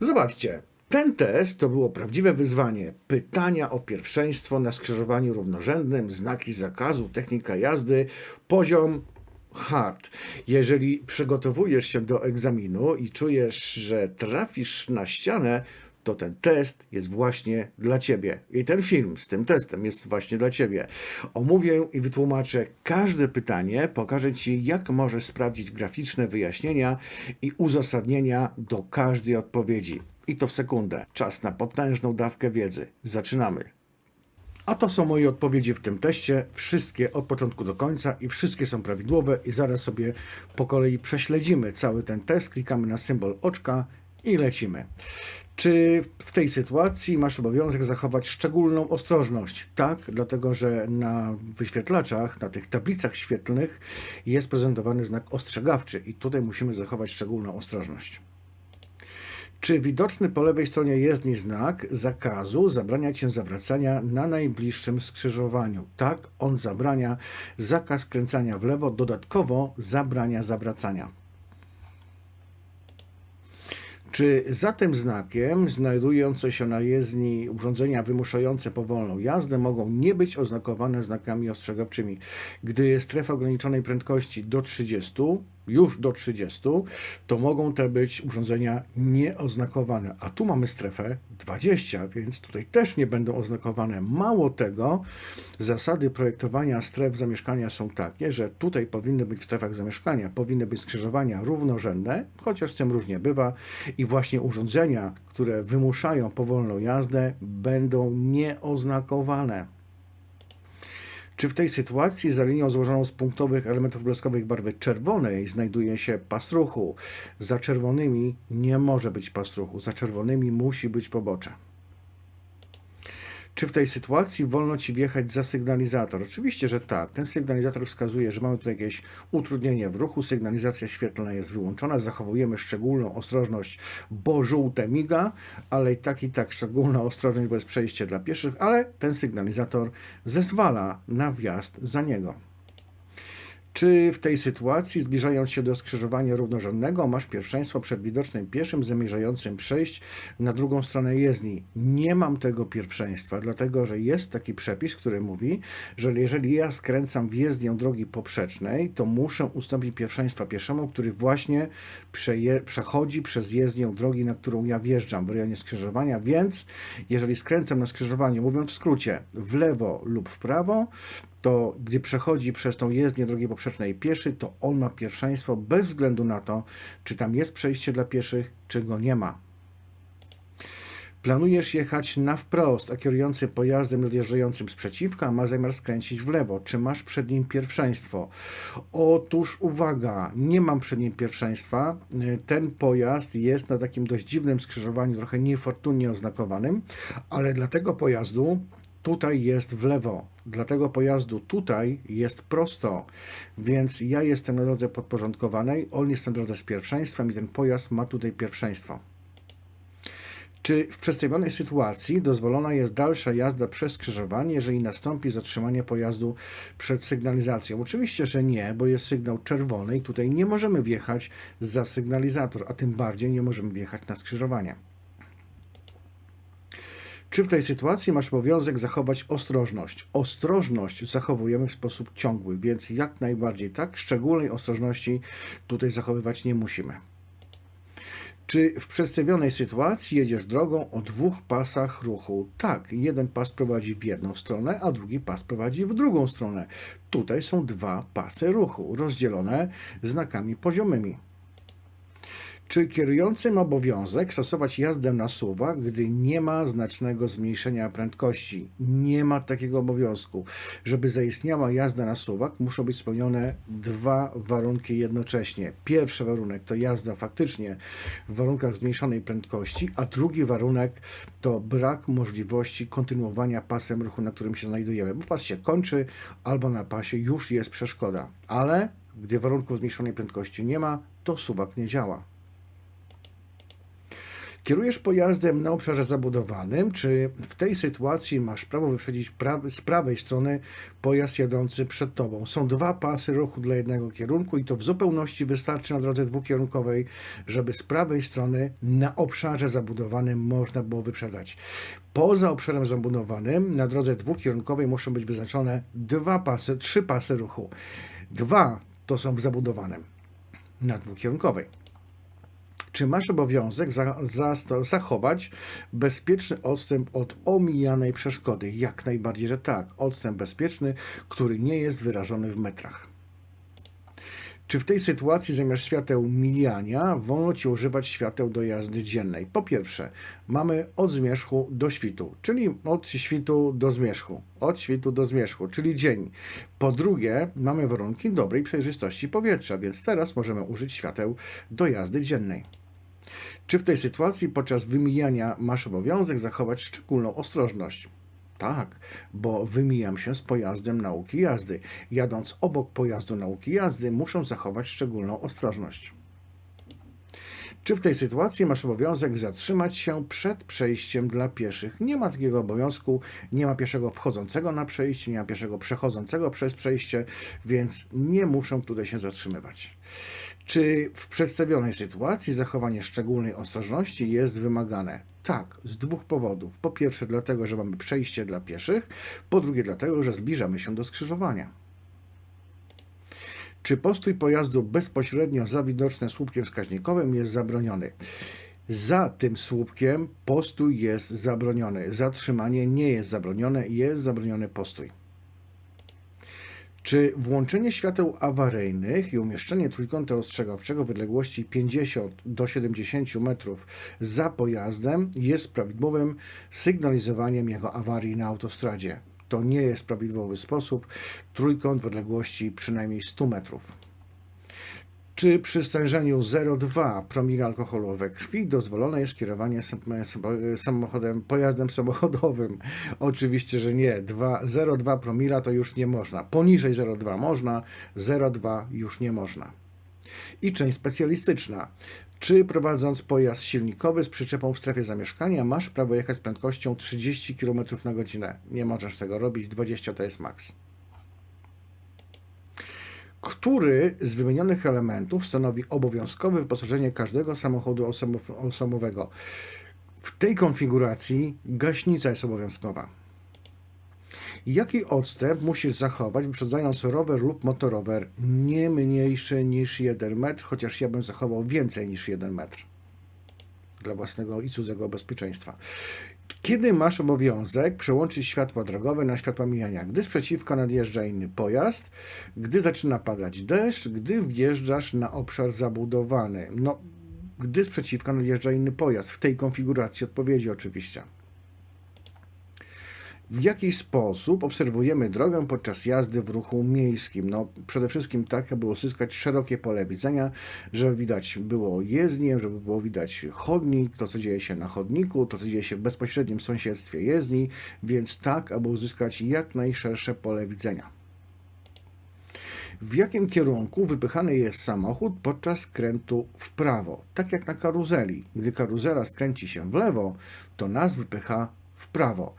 Zobaczcie, ten test to było prawdziwe wyzwanie. Pytania o pierwszeństwo na skrzyżowaniu równorzędnym, znaki zakazu, technika jazdy, poziom hard. Jeżeli przygotowujesz się do egzaminu i czujesz, że trafisz na ścianę, to ten test jest właśnie dla Ciebie. I ten film z tym testem jest właśnie dla Ciebie. Omówię i wytłumaczę każde pytanie, pokażę Ci, jak możesz sprawdzić graficzne wyjaśnienia i uzasadnienia do każdej odpowiedzi. I to w sekundę. Czas na potężną dawkę wiedzy. Zaczynamy. A to są moje odpowiedzi w tym teście. Wszystkie od początku do końca i wszystkie są prawidłowe. I zaraz sobie po kolei prześledzimy cały ten test. Klikamy na symbol oczka i lecimy. Czy w tej sytuacji masz obowiązek zachować szczególną ostrożność? Tak, dlatego że na wyświetlaczach, na tych tablicach świetlnych jest prezentowany znak ostrzegawczy i tutaj musimy zachować szczególną ostrożność. Czy widoczny po lewej stronie jezdni znak zakazu zabrania cię zawracania na najbliższym skrzyżowaniu? Tak, on zabrania zakaz kręcania w lewo, dodatkowo zabrania zawracania. Czy za tym znakiem znajdujące się na jezdni urządzenia wymuszające powolną jazdę mogą nie być oznakowane znakami ostrzegawczymi? Gdy strefa ograniczonej prędkości do 30, już do 30, to mogą te być urządzenia nieoznakowane. A tu mamy strefę 20, więc tutaj też nie będą oznakowane. Mało tego, zasady projektowania stref zamieszkania są takie, że tutaj powinny być w strefach zamieszkania, powinny być skrzyżowania równorzędne, chociaż z tym różnie bywa i właśnie urządzenia, które wymuszają powolną jazdę, będą nieoznakowane. Czy w tej sytuacji za linią złożoną z punktowych elementów bleskowych barwy czerwonej znajduje się pas ruchu? Za czerwonymi nie może być pas ruchu, za czerwonymi musi być pobocze. Czy w tej sytuacji wolno ci wjechać za sygnalizator? Oczywiście, że tak. Ten sygnalizator wskazuje, że mamy tutaj jakieś utrudnienie w ruchu, sygnalizacja świetlna jest wyłączona, zachowujemy szczególną ostrożność, bo żółte miga, ale i tak i tak szczególna ostrożność, bo jest przejście dla pieszych, ale ten sygnalizator zezwala na wjazd za niego. Czy w tej sytuacji, zbliżając się do skrzyżowania równorzędnego, masz pierwszeństwo przed widocznym pieszym zamierzającym przejść na drugą stronę jezdni? Nie mam tego pierwszeństwa, dlatego że jest taki przepis, który mówi, że jeżeli ja skręcam w jezdnię drogi poprzecznej, to muszę ustąpić pierwszeństwa pieszemu, który właśnie przechodzi przez jezdnię drogi, na którą ja wjeżdżam w rejonie skrzyżowania, więc jeżeli skręcam na skrzyżowaniu, mówiąc w skrócie, w lewo lub w prawo, to gdy przechodzi przez tą jezdnię drogi poprzecznej pieszy, to on ma pierwszeństwo bez względu na to, czy tam jest przejście dla pieszych, czy go nie ma. Planujesz jechać na wprost, a kierujący pojazdem nadjeżdżającym sprzeciwka ma zamiar skręcić w lewo. Czy masz przed nim pierwszeństwo? Otóż uwaga, nie mam przed nim pierwszeństwa. Ten pojazd jest na takim dość dziwnym skrzyżowaniu, trochę niefortunnie oznakowanym, ale dla tego pojazdu tutaj jest w lewo. Dla tego pojazdu tutaj jest prosto, więc ja jestem na drodze podporządkowanej, on jest na drodze z pierwszeństwem i ten pojazd ma tutaj pierwszeństwo. Czy w przedstawionej sytuacji dozwolona jest dalsza jazda przez skrzyżowanie, jeżeli nastąpi zatrzymanie pojazdu przed sygnalizacją? Oczywiście, że nie, bo jest sygnał czerwony i tutaj nie możemy wjechać za sygnalizator, a tym bardziej nie możemy wjechać na skrzyżowanie. Czy w tej sytuacji masz obowiązek zachować ostrożność? Ostrożność zachowujemy w sposób ciągły, więc jak najbardziej tak, szczególnej ostrożności tutaj zachowywać nie musimy. Czy w przedstawionej sytuacji jedziesz drogą o dwóch pasach ruchu? Tak, jeden pas prowadzi w jedną stronę, a drugi pas prowadzi w drugą stronę. Tutaj są dwa pasy ruchu, rozdzielone znakami poziomymi. Czy kierujący ma obowiązek stosować jazdę na suwak, gdy nie ma znacznego zmniejszenia prędkości? Nie ma takiego obowiązku. Żeby zaistniała jazda na suwak, muszą być spełnione dwa warunki jednocześnie. Pierwszy warunek to jazda faktycznie w warunkach zmniejszonej prędkości, a drugi warunek to brak możliwości kontynuowania pasem ruchu, na którym się znajdujemy, bo pas się kończy albo na pasie już jest przeszkoda. Ale gdy warunków zmniejszonej prędkości nie ma, to suwak nie działa. Kierujesz pojazdem na obszarze zabudowanym, czy w tej sytuacji masz prawo wyprzedzić pra- z prawej strony pojazd jadący przed tobą? Są dwa pasy ruchu dla jednego kierunku i to w zupełności wystarczy na drodze dwukierunkowej, żeby z prawej strony na obszarze zabudowanym można było wyprzedzać. Poza obszarem zabudowanym na drodze dwukierunkowej muszą być wyznaczone dwa pasy, trzy pasy ruchu. Dwa to są w zabudowanym na dwukierunkowej. Czy masz obowiązek za, za, zachować bezpieczny odstęp od omijanej przeszkody? Jak najbardziej, że tak. Odstęp bezpieczny, który nie jest wyrażony w metrach. Czy w tej sytuacji zamiast świateł mijania wolno Ci używać świateł do jazdy dziennej? Po pierwsze, mamy od zmierzchu do świtu, czyli od świtu do zmierzchu. Od świtu do zmierzchu, czyli dzień. Po drugie, mamy warunki dobrej przejrzystości powietrza, więc teraz możemy użyć świateł do jazdy dziennej. Czy w tej sytuacji podczas wymijania masz obowiązek zachować szczególną ostrożność? Tak, bo wymijam się z pojazdem nauki jazdy. Jadąc obok pojazdu nauki jazdy, muszę zachować szczególną ostrożność. Czy w tej sytuacji masz obowiązek zatrzymać się przed przejściem dla pieszych? Nie ma takiego obowiązku, nie ma pieszego wchodzącego na przejście, nie ma pieszego przechodzącego przez przejście, więc nie muszę tutaj się zatrzymywać. Czy w przedstawionej sytuacji zachowanie szczególnej ostrożności jest wymagane? Tak, z dwóch powodów. Po pierwsze, dlatego, że mamy przejście dla pieszych, po drugie, dlatego, że zbliżamy się do skrzyżowania. Czy postój pojazdu bezpośrednio za widocznym słupkiem wskaźnikowym jest zabroniony? Za tym słupkiem postój jest zabroniony. Zatrzymanie nie jest zabronione, jest zabroniony postój. Czy włączenie świateł awaryjnych i umieszczenie trójkąta ostrzegawczego w odległości 50 do 70 metrów za pojazdem jest prawidłowym sygnalizowaniem jego awarii na autostradzie? To nie jest prawidłowy sposób. Trójkąt w odległości przynajmniej 100 metrów. Czy przy stężeniu 0,2 promila alkoholu we krwi dozwolone jest kierowanie samochodem, pojazdem samochodowym? Oczywiście, że nie. 0,2 promila to już nie można. Poniżej 0,2 można, 0,2 już nie można. I część specjalistyczna. Czy prowadząc pojazd silnikowy z przyczepą w strefie zamieszkania masz prawo jechać z prędkością 30 km na godzinę? Nie możesz tego robić, 20 to jest maks który z wymienionych elementów stanowi obowiązkowe wyposażenie każdego samochodu osobowego. W tej konfiguracji gaśnica jest obowiązkowa. Jaki odstęp musisz zachować, wyprzedzając rower lub motorower nie mniejszy niż 1 metr, chociaż ja bym zachował więcej niż 1 metr dla własnego i cudzego bezpieczeństwa. Kiedy masz obowiązek przełączyć światła drogowe na światła mijania? Gdy z przeciwka nadjeżdża inny pojazd, gdy zaczyna padać deszcz, gdy wjeżdżasz na obszar zabudowany. No, gdy z przeciwka nadjeżdża inny pojazd. W tej konfiguracji odpowiedzi oczywiście w jaki sposób obserwujemy drogę podczas jazdy w ruchu miejskim. No, przede wszystkim tak, aby uzyskać szerokie pole widzenia, żeby widać było jezdnię, żeby było widać chodnik, to co dzieje się na chodniku, to co dzieje się w bezpośrednim sąsiedztwie jezdni, więc tak, aby uzyskać jak najszersze pole widzenia. W jakim kierunku wypychany jest samochód podczas skrętu w prawo? Tak jak na karuzeli. Gdy karuzela skręci się w lewo, to nas wypycha w prawo.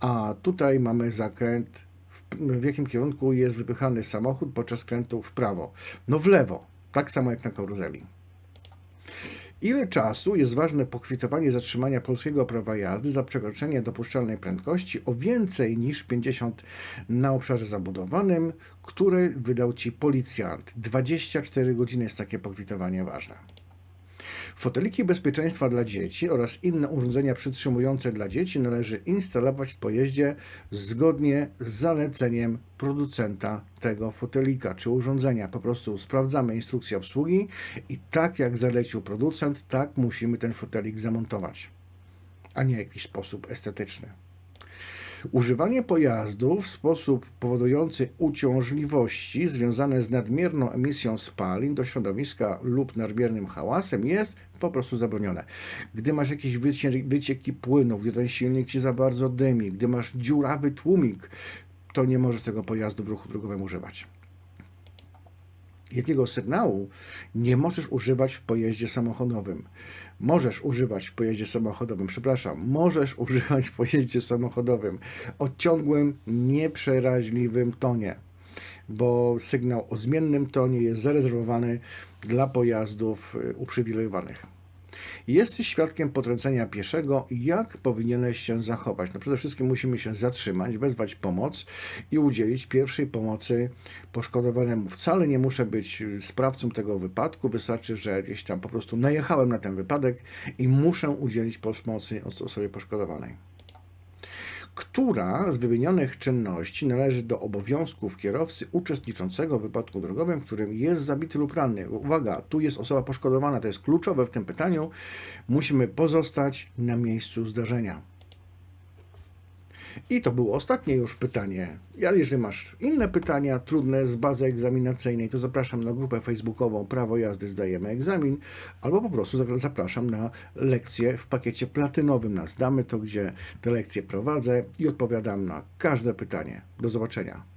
A tutaj mamy zakręt, w, w jakim kierunku jest wypychany samochód podczas skrętu w prawo. No w lewo, tak samo jak na karuzeli. Ile czasu jest ważne pokwitowanie zatrzymania polskiego prawa jazdy za przekroczenie dopuszczalnej prędkości o więcej niż 50 na obszarze zabudowanym, który wydał Ci policjant? 24 godziny jest takie pokwitowanie ważne. Foteliki bezpieczeństwa dla dzieci oraz inne urządzenia przytrzymujące dla dzieci należy instalować w pojeździe zgodnie z zaleceniem producenta tego fotelika czy urządzenia. Po prostu sprawdzamy instrukcję obsługi i tak jak zalecił producent, tak musimy ten fotelik zamontować, a nie w jakiś sposób estetyczny. Używanie pojazdu w sposób powodujący uciążliwości związane z nadmierną emisją spalin do środowiska lub nadmiernym hałasem jest po prostu zabronione. Gdy masz jakieś wycieki płynów, gdy ten silnik ci za bardzo dymi, gdy masz dziurawy tłumik, to nie możesz tego pojazdu w ruchu drogowym używać. Jakiego sygnału nie możesz używać w pojeździe samochodowym. Możesz używać w pojeździe samochodowym, przepraszam, możesz używać w pojeździe samochodowym o ciągłym, nieprzeraźliwym tonie, bo sygnał o zmiennym tonie jest zarezerwowany dla pojazdów y, uprzywilejowanych. Jesteś świadkiem potrącenia pieszego, jak powinieneś się zachować? No przede wszystkim musimy się zatrzymać, wezwać pomoc i udzielić pierwszej pomocy poszkodowanemu. Wcale nie muszę być sprawcą tego wypadku, wystarczy, że gdzieś tam po prostu najechałem na ten wypadek i muszę udzielić pomocy osobie poszkodowanej. Która z wymienionych czynności należy do obowiązków kierowcy uczestniczącego w wypadku drogowym, w którym jest zabity lub ranny? Uwaga, tu jest osoba poszkodowana, to jest kluczowe w tym pytaniu. Musimy pozostać na miejscu zdarzenia. I to było ostatnie już pytanie. Ale jeżeli masz inne pytania, trudne z bazy egzaminacyjnej, to zapraszam na grupę facebookową Prawo jazdy zdajemy egzamin, albo po prostu za- zapraszam na lekcję w pakiecie platynowym na Zdamy to, gdzie te lekcje prowadzę i odpowiadam na każde pytanie. Do zobaczenia.